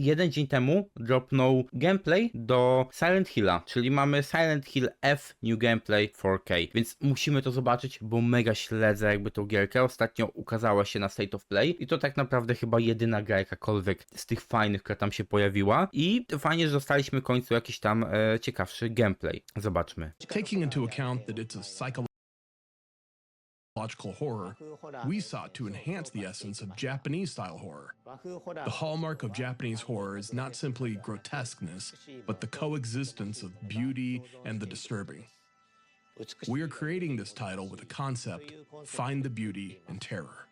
jeden dzień temu dropnął gameplay do Silent Hilla, czyli mamy Silent Hill F New Gameplay 4K, więc musimy to zobaczyć, bo mega śledzę jakby tą gierkę. Ostatnio ukazała się na State of Play i to tak naprawdę chyba jedyna gra jakakolwiek z tych fajnych, która tam się pojawiła i fajnie, że dostaliśmy w końcu jakiś tam e, ciekawszy gameplay. Zobaczmy. Taking into account that it's a psychological horror, we sought to enhance the essence of Japanese style horror. The hallmark of Japanese horror is not simply grotesqueness, but the coexistence of beauty and the disturbing. We are creating this title with a concept find the beauty in terror.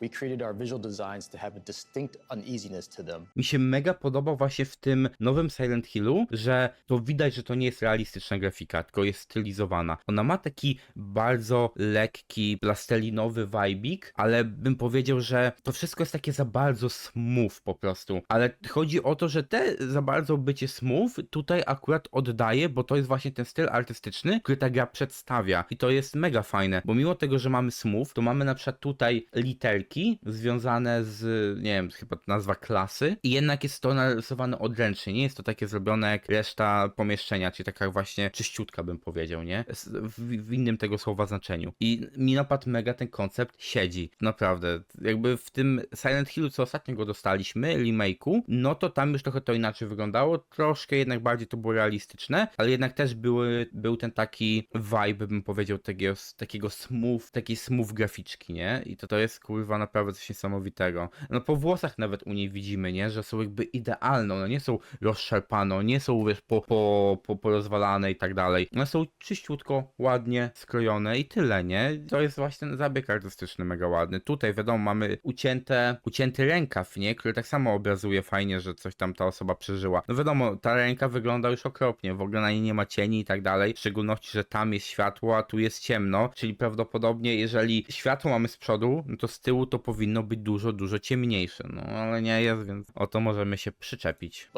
We created our visual designs to have a distinct uneasiness to them. Mi się mega podoba właśnie w tym nowym Silent Hillu, że to widać, że to nie jest realistyczna grafika, tylko jest stylizowana. Ona ma taki bardzo lekki, plastelinowy vibik, ale bym powiedział, że to wszystko jest takie za bardzo smooth po prostu. Ale chodzi o to, że te za bardzo bycie smooth tutaj akurat oddaje, bo to jest właśnie ten styl artystyczny, który ta gra przedstawia. I to jest mega fajne, bo mimo tego, że mamy smooth, to mamy na przykład tutaj literki związane z, nie wiem, chyba nazwa klasy i jednak jest to narysowane odręcznie, nie jest to takie zrobione jak reszta pomieszczenia, czyli taka właśnie czyściutka bym powiedział, nie? W, w innym tego słowa znaczeniu. I mi napadł mega ten koncept siedzi, naprawdę. Jakby w tym Silent Hillu, co ostatnio go dostaliśmy, remake'u, no to tam już trochę to inaczej wyglądało, troszkę jednak bardziej to było realistyczne, ale jednak też były, był ten taki vibe, bym powiedział, takiego, takiego smooth, takiej smooth graficzki, nie? I to to jest kurwa naprawdę coś niesamowitego. No po włosach nawet u niej widzimy, nie? Że są jakby idealne, one nie są rozszarpane, nie są wiesz, po, po, po, porozwalane i tak dalej. One są czyściutko, ładnie skrojone i tyle, nie? To jest właśnie ten zabieg artystyczny mega ładny. Tutaj wiadomo, mamy ucięte, ucięty rękaw, nie? Który tak samo obrazuje fajnie, że coś tam ta osoba przeżyła. No wiadomo, ta ręka wygląda już okropnie, w ogóle na niej nie ma cieni i tak dalej, w szczególności, że tam jest światło, a tu jest ciemno, czyli prawdopodobnie jeżeli światło mamy z przodu, no to z tyłu to powinno być dużo, dużo ciemniejsze, no ale nie jest, więc o to możemy się przyczepić.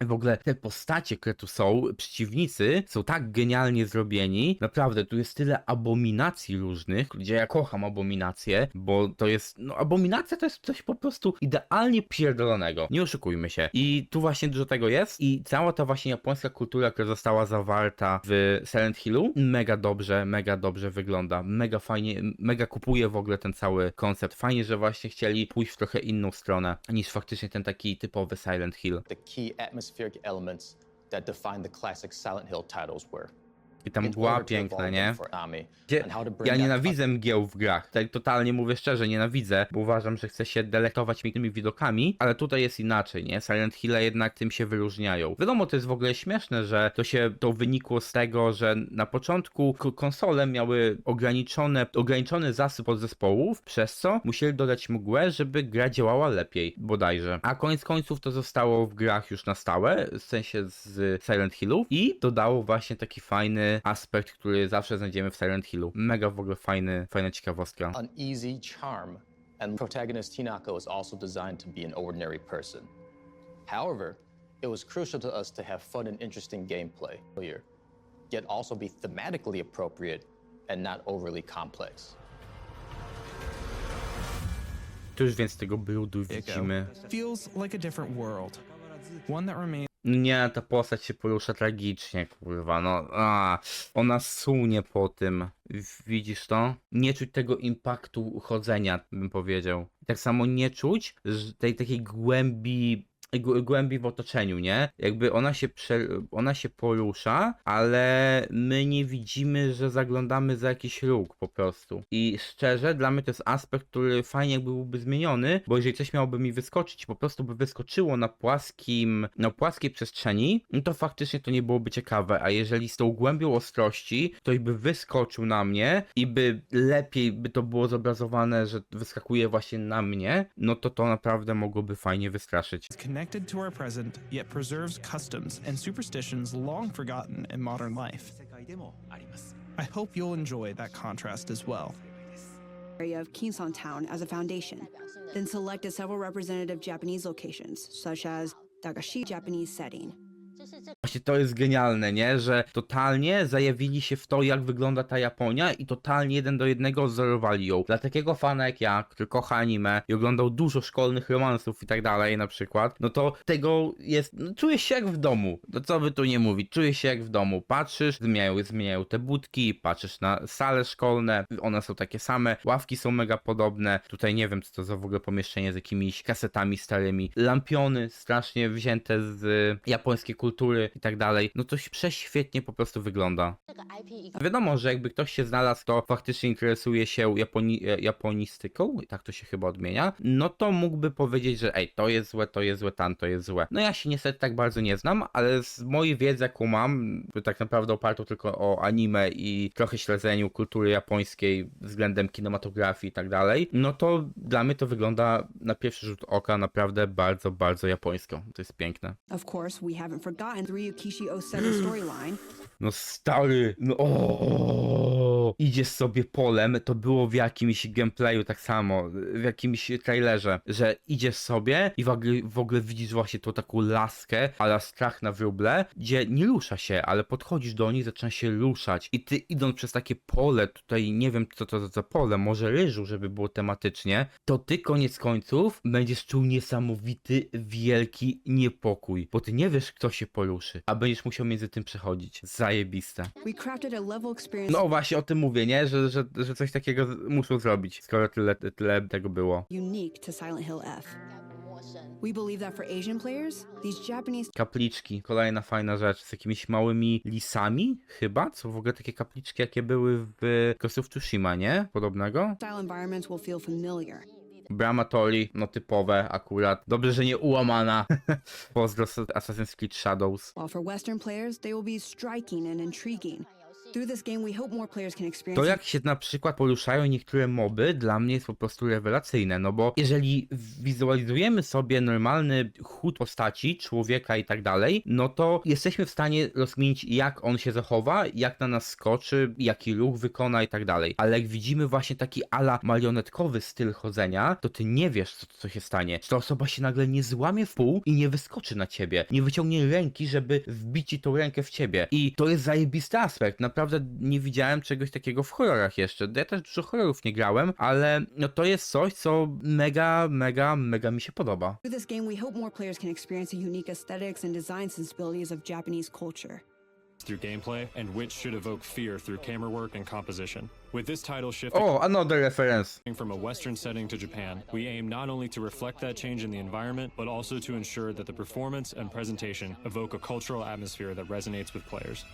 W ogóle te postacie, które tu są, przeciwnicy, są tak genialnie zrobieni. Naprawdę, tu jest tyle abominacji różnych, gdzie ja kocham abominacje, bo to jest, no abominacja to jest coś po prostu idealnie pierdolonego. Nie oszukujmy się. I tu właśnie dużo tego jest i cała ta właśnie japońska kultura, która została zawarta w Silent Hillu, mega dobrze, mega dobrze wygląda. Mega fajnie, mega kupuje w ogóle ten cały koncept. Fajnie, że właśnie chcieli pójść w trochę inną stronę niż faktycznie ten taki typowy Silent Hill. The key atmospheric elements that define the classic Silent Hill titles were. I tam in mgła piękna, nie? Gdzie ja nienawidzę mgieł w grach. Tutaj totalnie mówię szczerze, nienawidzę, bo uważam, że chcę się delektować pięknymi widokami, ale tutaj jest inaczej, nie? Silent Hill jednak tym się wyróżniają. Wiadomo, to jest w ogóle śmieszne, że to się to wynikło z tego, że na początku konsole miały ograniczone, ograniczony zasyp podzespołów, przez co musieli dodać mgłę, żeby gra działała lepiej, bodajże. A koniec końców to zostało w grach już na stałe, w sensie z Silent Hillu i dodało właśnie taki fajny aspekt, który zawsze znajdziemy w Silent Hillu. Mega w ogóle fajny, fajna ciekawostka. uneasy charm, and protagonist Hinako is also designed to be an ordinary person. However, it was crucial to us to have fun and interesting gameplay here, yet also be thematically appropriate and not overly complex. Tu już więc tego brudu widzimy. feels like a different world. One that remains Nie, ta postać się porusza tragicznie, kurwa, no. A, ona sunie po tym. Widzisz to? Nie czuć tego impaktu chodzenia, bym powiedział. Tak samo nie czuć tej takiej głębi gł- głębi w otoczeniu, nie? Jakby ona się, prze, ona się porusza, ale my nie widzimy, że zaglądamy za jakiś róg po prostu. I szczerze, dla mnie to jest aspekt, który fajnie jakby byłby zmieniony, bo jeżeli coś miałoby mi wyskoczyć, po prostu by wyskoczyło na płaskim, na płaskiej przestrzeni, no to faktycznie to nie byłoby ciekawe, a jeżeli z tą głębią ostrości ktoś by wyskoczył na mnie i by lepiej by to było zobrazowane, że wyskakuje właśnie na mnie, no to to naprawdę mogłoby fajnie wystraszyć. Connected to our present, yet preserves customs and superstitions long forgotten in modern life. I hope you'll enjoy that contrast as well. area of Kingstown Town as a foundation, then selected several representative Japanese locations, such as Dagashi Japanese setting. Właśnie to jest genialne, nie? Że totalnie zajawili się w to, jak wygląda ta Japonia i totalnie jeden do jednego wzorowali ją. Dla takiego fana jak ja, który kocha anime i oglądał dużo szkolnych romansów i tak dalej na przykład, no to tego jest, no, czujesz się jak w domu. No co by tu nie mówić, czujesz się jak w domu. Patrzysz, zmieniają, zmieniają te budki, patrzysz na sale szkolne, one są takie same, ławki są mega podobne. Tutaj nie wiem, co to za w ogóle pomieszczenie z jakimiś kasetami starymi. Lampiony strasznie wzięte z y, japońskiej kultury i tak dalej. No to się prześwietnie po prostu wygląda. Wiadomo, że jakby ktoś się znalazł, kto faktycznie interesuje się Japoni e, japonistyką, tak to się chyba odmienia, no to mógłby powiedzieć, że ej, to jest złe, to jest złe, tam to jest złe. No ja się niestety tak bardzo nie znam, ale z mojej wiedzy, jaką mam, tak naprawdę opartą tylko o anime i trochę śledzeniu kultury japońskiej względem kinematografii i tak dalej, no to dla mnie to wygląda na pierwszy rzut oka naprawdę bardzo, bardzo japońsko. To jest piękne. Of course, we haven't forgotten the Ryukishi Oseta storyline. No stary, no o, oh. Idziesz sobie polem, to było w jakimś gameplayu tak samo, w jakimś trailerze, że idziesz sobie i w ogóle, w ogóle widzisz właśnie tą taką laskę, ale strach na wróble, gdzie nie rusza się, ale podchodzisz do niej, zaczyna się ruszać i ty idąc przez takie pole, tutaj nie wiem co to za pole, może ryżu, żeby było tematycznie, to ty koniec końców będziesz czuł niesamowity, wielki niepokój, bo ty nie wiesz kto się poruszy, a będziesz musiał między tym przechodzić. Zajebiste. No właśnie o tym mówię, nie? Że, że, że coś takiego muszą zrobić, skoro tyle, tyle tego było. unique to Silent Hill F. We believe that for Asian players, these Japanese Kapliczki, kolejna fajna rzecz, z jakimiś małymi lisami, chyba? Co w ogóle takie kapliczki, jakie były w Ghost of Tsushima, nie? Podobnego? style environments will feel familiar. Brama Tori, no typowe akurat. Dobrze, że nie ułamana. Pozdro Assassin's Creed Shadows. While for Western players, they will be striking and intriguing. To jak się na przykład poruszają niektóre moby, dla mnie jest po prostu rewelacyjne, no bo jeżeli wizualizujemy sobie normalny chód postaci, człowieka i tak dalej, no to jesteśmy w stanie rozkminić jak on się zachowa, jak na nas skoczy, jaki ruch wykona i tak dalej. Ale jak widzimy właśnie taki ala marionetkowy styl chodzenia, to ty nie wiesz co, co się stanie. Czy ta osoba się nagle nie złamie w pół i nie wyskoczy na ciebie, nie wyciągnie ręki, żeby wbić tą rękę w ciebie. I to jest zajebisty aspekt. Naprawdę nie widziałem czegoś takiego w horrorach jeszcze. Ja też dużo horrorów nie grałem, ale no to jest coś, co mega, mega, mega mi się podoba. Through this game, we hope more players can experience the unique aesthetics and design sensibilities of Japanese culture. through gameplay, and which should evoke fear through camera work and composition. With this title shifting O, another reference. from a Western setting to Japan, we aim not only to reflect that change in the environment, but also to ensure that the performance and presentation evoke a cultural atmosphere that resonates with players.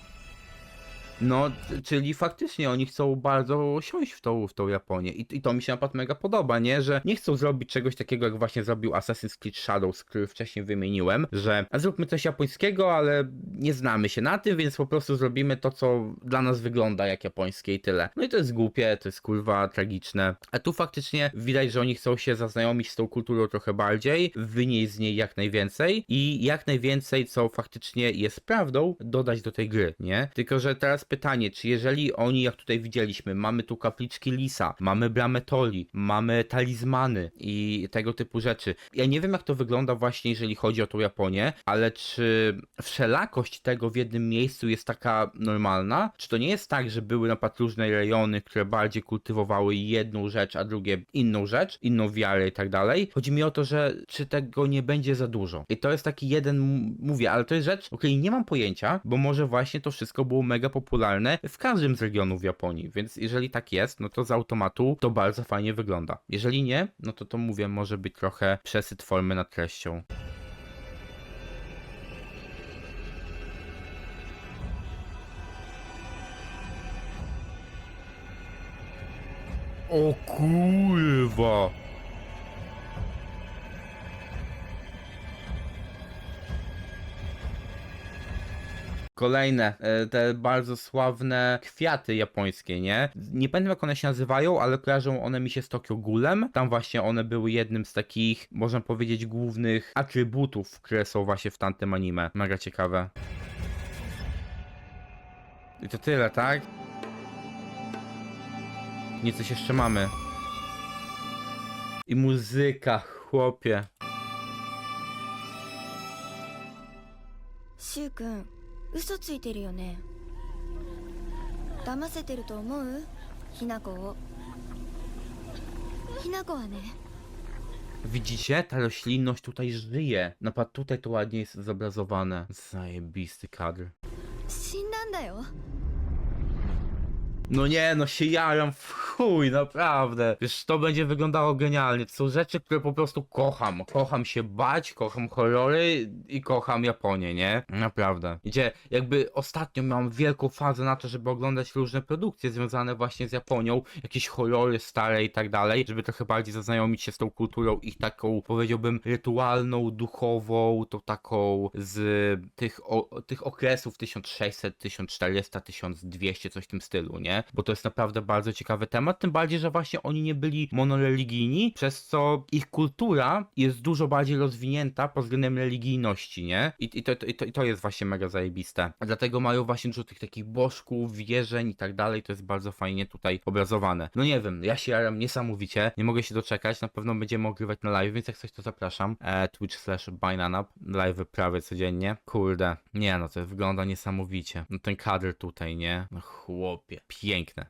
No, czyli faktycznie oni chcą bardzo siąść w tą, w tą Japonię I, i to mi się napad mega podoba, nie? Że nie chcą zrobić czegoś takiego, jak właśnie zrobił Assassin's Creed Shadows, który wcześniej wymieniłem, że zróbmy coś japońskiego, ale nie znamy się na tym, więc po prostu zrobimy to, co dla nas wygląda jak japońskie i tyle. No i to jest głupie, to jest kurwa tragiczne. A tu faktycznie widać, że oni chcą się zaznajomić z tą kulturą trochę bardziej, wynieść z niej jak najwięcej i jak najwięcej, co faktycznie jest prawdą, dodać do tej gry, nie? Tylko, że teraz pytanie, czy jeżeli oni, jak tutaj widzieliśmy, mamy tu kapliczki Lisa, mamy bramę Tori, mamy talizmany i tego typu rzeczy. Ja nie wiem, jak to wygląda właśnie, jeżeli chodzi o tą Japonię, ale czy wszelakość tego w jednym miejscu jest taka normalna? Czy to nie jest tak, że były na przykład różne rejony, które bardziej kultywowały jedną rzecz, a drugie inną rzecz, inną wiarę i tak dalej? Chodzi mi o to, że czy tego nie będzie za dużo. I to jest taki jeden, mówię, ale to jest rzecz, o której nie mam pojęcia, bo może właśnie to wszystko było mega popularne w każdym z regionów Japonii, więc jeżeli tak jest, no to z automatu to bardzo fajnie wygląda. Jeżeli nie, no to to mówię, może być trochę przesyt formy nad treścią. O kurwa! Kolejne, e, te bardzo sławne kwiaty japońskie, nie? Nie pamiętam jak one się nazywają, ale kojarzą one mi się z Tokyo Ghoulem. Tam właśnie one były jednym z takich, można powiedzieć, głównych atrybutów, które są właśnie w tamtym anime. Mega ciekawe. I to tyle, tak? Nie, coś jeszcze mamy. I muzyka, chłopie. シュウ君 嘘ついてるよね騙せてると思うひなこをひなこはね Widzicie? Ta roślinność tutaj żyje. Napad tutaj to ładnie jest zobrazowane. Zajebisty kadr. 死んだんだよ no nie, no się jaram w chuj, naprawdę. Wiesz, to będzie wyglądało genialnie. To są rzeczy, które po prostu kocham. Kocham się bać, kocham horrory i kocham Japonię, nie? Naprawdę. Gdzie jakby ostatnio miałam wielką fazę na to, żeby oglądać różne produkcje związane właśnie z Japonią, jakieś horrory stare i tak dalej, żeby trochę bardziej zaznajomić się z tą kulturą ich taką, powiedziałbym, rytualną, duchową, tą taką z tych, o, tych okresów 1600, 1400, 1200, coś w tym stylu, nie? Bo to jest naprawdę bardzo ciekawy temat, tym bardziej, że właśnie oni nie byli monoreligijni, przez co ich kultura jest dużo bardziej rozwinięta pod względem religijności, nie? I, i, to, i, to, I to jest właśnie mega zajebiste. Dlatego mają właśnie dużo tych takich bożków, wierzeń i tak dalej, to jest bardzo fajnie tutaj obrazowane. No nie wiem, ja się jaram niesamowicie, nie mogę się doczekać, na pewno będziemy ogrywać na live, więc jak coś to zapraszam. E, Twitch slash Binanap, live prawie codziennie. Kurde, nie no, to wygląda niesamowicie. No ten kadr tutaj, nie? No chłopie, piękne.